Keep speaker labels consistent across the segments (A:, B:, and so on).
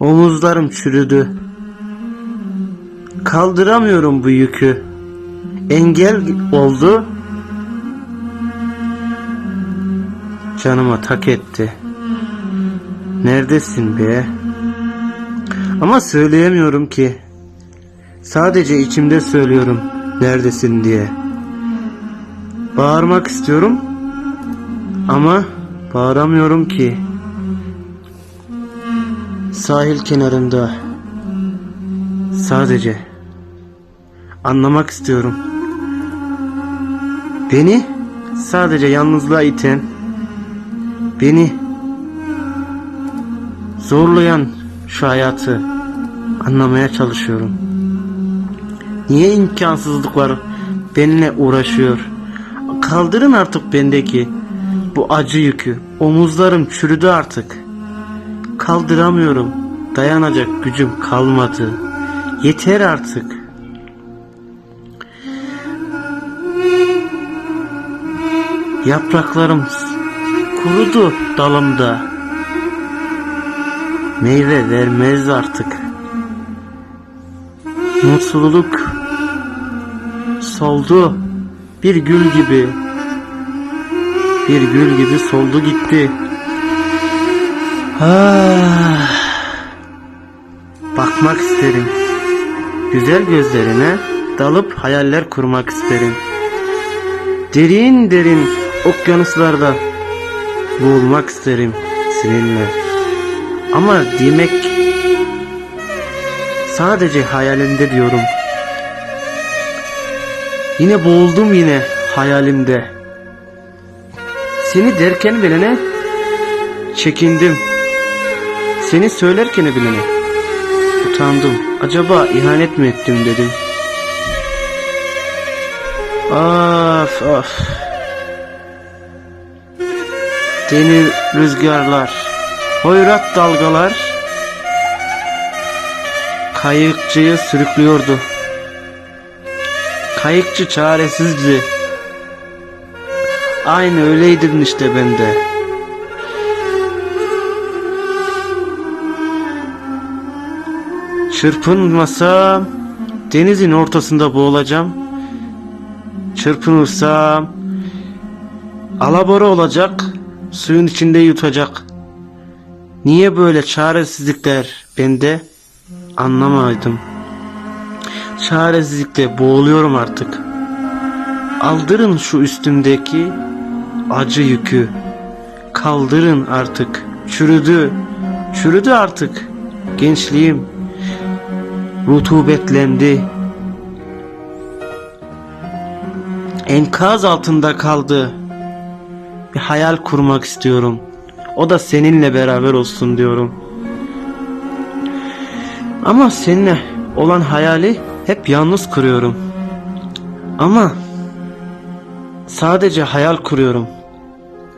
A: Omuzlarım çürüdü. Kaldıramıyorum bu yükü. Engel oldu. Canıma tak etti. Neredesin be? Ama söyleyemiyorum ki. Sadece içimde söylüyorum neredesin diye. Bağırmak istiyorum ama bağıramıyorum ki. Sahil kenarında sadece anlamak istiyorum. Beni sadece yalnızlığa iten, beni zorlayan şu hayatı anlamaya çalışıyorum. Niye imkansızlıklar benimle uğraşıyor? Kaldırın artık bendeki bu acı yükü. Omuzlarım çürüdü artık. Kaldıramıyorum. Dayanacak gücüm kalmadı. Yeter artık. Yapraklarım kurudu dalımda. Meyve vermez artık. Mutluluk soldu bir gül gibi. Bir gül gibi soldu gitti. Bakmak isterim. Güzel gözlerine dalıp hayaller kurmak isterim. Derin derin okyanuslarda boğulmak isterim seninle. Ama demek sadece hayalimde diyorum. Yine boğuldum yine hayalimde. Seni derken bilene çekindim. Seni söylerken bilene utandım. Acaba ihanet mi ettim dedim. Of of. Deli rüzgarlar, hoyrat dalgalar kayıkçıyı sürüklüyordu. Kayıkçı çaresizdi. Aynı öyleydim işte ben Çırpınmasam denizin ortasında boğulacağım. Çırpınırsam alabora olacak, suyun içinde yutacak. Niye böyle çaresizlikler bende anlamadım. Çaresizlikle boğuluyorum artık. Aldırın şu üstümdeki acı yükü. Kaldırın artık. Çürüdü. Çürüdü artık. Gençliğim rutubetlendi. Enkaz altında kaldı. Bir hayal kurmak istiyorum. O da seninle beraber olsun diyorum. Ama seninle olan hayali hep yalnız kuruyorum. Ama sadece hayal kuruyorum.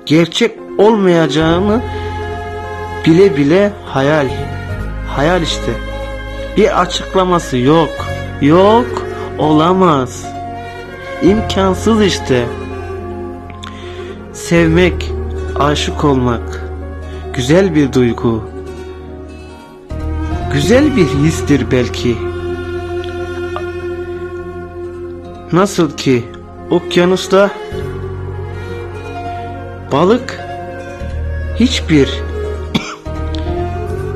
A: Gerçek olmayacağını bile bile hayal. Hayal işte. Bir açıklaması yok. Yok, olamaz. İmkansız işte. Sevmek, aşık olmak güzel bir duygu. Güzel bir histir belki. Nasıl ki okyanusta balık hiçbir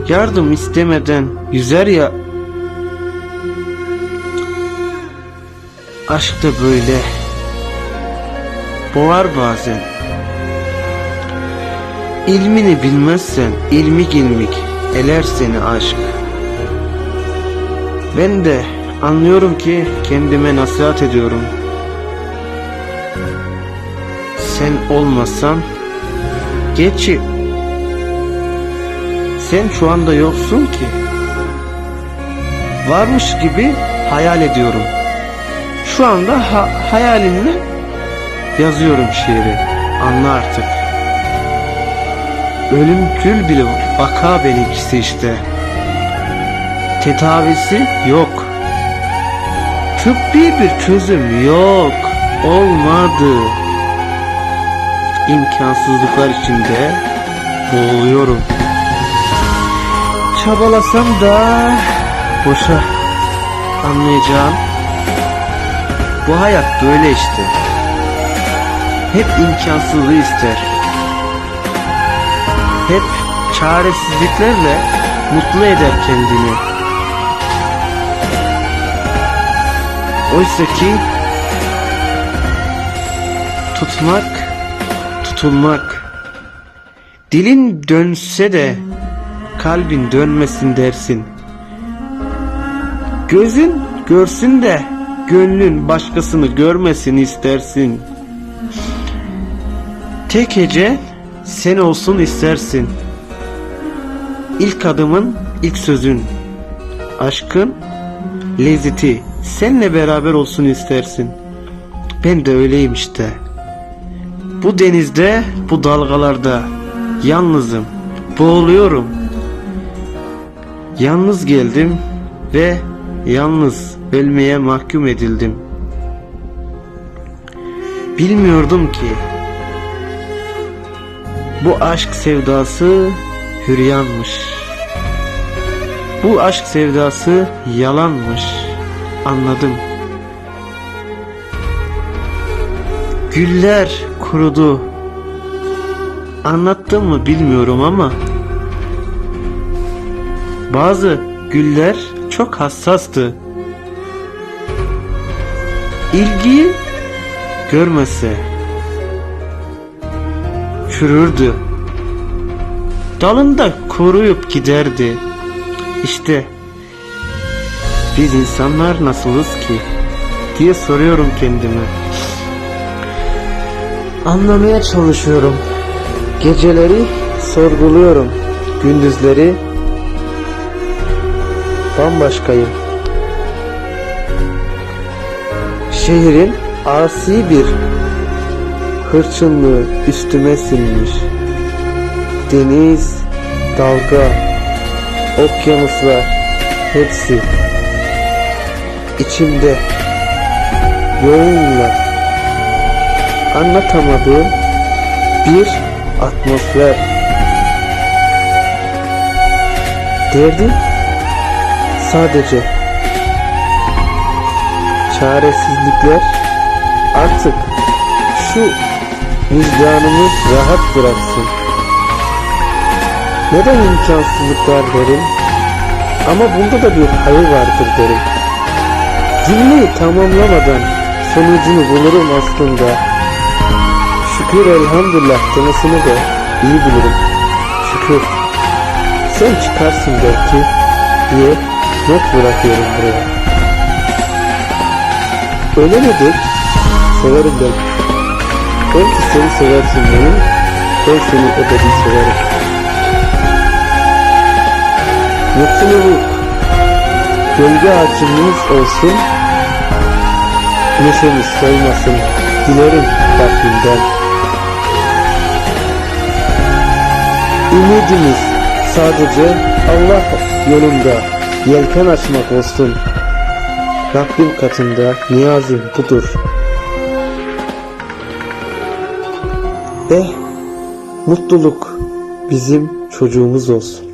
A: yardım istemeden yüzer ya aşk da böyle boğar bazen ilmini bilmezsen ilmik ilmik eler seni aşk ben de anlıyorum ki kendime nasihat ediyorum sen olmasan geçi sen şu anda yoksun ki. Varmış gibi hayal ediyorum. Şu anda ha hayalimle yazıyorum şiiri. Anla artık. Ölümcül bile vaka benimkisi işte. Tedavisi yok. Tıbbi bir çözüm yok. Olmadı. İmkansızlıklar içinde boğuluyorum. çabalasam da boşa anlayacağım. Bu hayat böyle işte. Hep imkansızlığı ister. Hep çaresizliklerle mutlu eder kendini. Oysa ki tutmak, tutulmak. Dilin dönse de kalbin dönmesin dersin. Gözün görsün de gönlün başkasını görmesin istersin. Tek hece sen olsun istersin. İlk adımın ilk sözün. Aşkın lezzeti senle beraber olsun istersin. Ben de öyleyim işte. Bu denizde, bu dalgalarda yalnızım, boğuluyorum. Yalnız geldim ve yalnız ölmeye mahkum edildim. Bilmiyordum ki bu aşk sevdası hüryanmış. Bu aşk sevdası yalanmış. Anladım. Güller kurudu. Anlattım mı bilmiyorum ama bazı güller çok hassastı. İlgiyi görmese çürürdü. Dalında koruyup giderdi. İşte biz insanlar nasılız ki diye soruyorum kendime. Anlamaya çalışıyorum. Geceleri sorguluyorum. Gündüzleri bambaşkayım. Şehrin asi bir hırçınlığı üstüme sinmiş. Deniz, dalga, okyanuslar hepsi içimde yoğunlar. Anlatamadığım bir atmosfer. Derdim sadece çaresizlikler artık şu vicdanımı rahat bıraksın. Neden imkansızlıklar derim? Ama bunda da bir hayır vardır derim. Cümleyi tamamlamadan sonucunu bulurum aslında. Şükür elhamdülillah demesini de iyi bilirim. Şükür. Sen çıkarsın belki diye not bırakıyorum buraya. Öyle midir? Severim ben. Belki seni seversin benim. Ben seni ebedi severim. Mutluluk gölge ağacımız olsun. Neşemiz solmasın. Dilerim Rabbimden. Ümidimiz sadece Allah yolunda yelken açmak olsun. Rabbim katında niyazim budur. Eh, mutluluk bizim çocuğumuz olsun.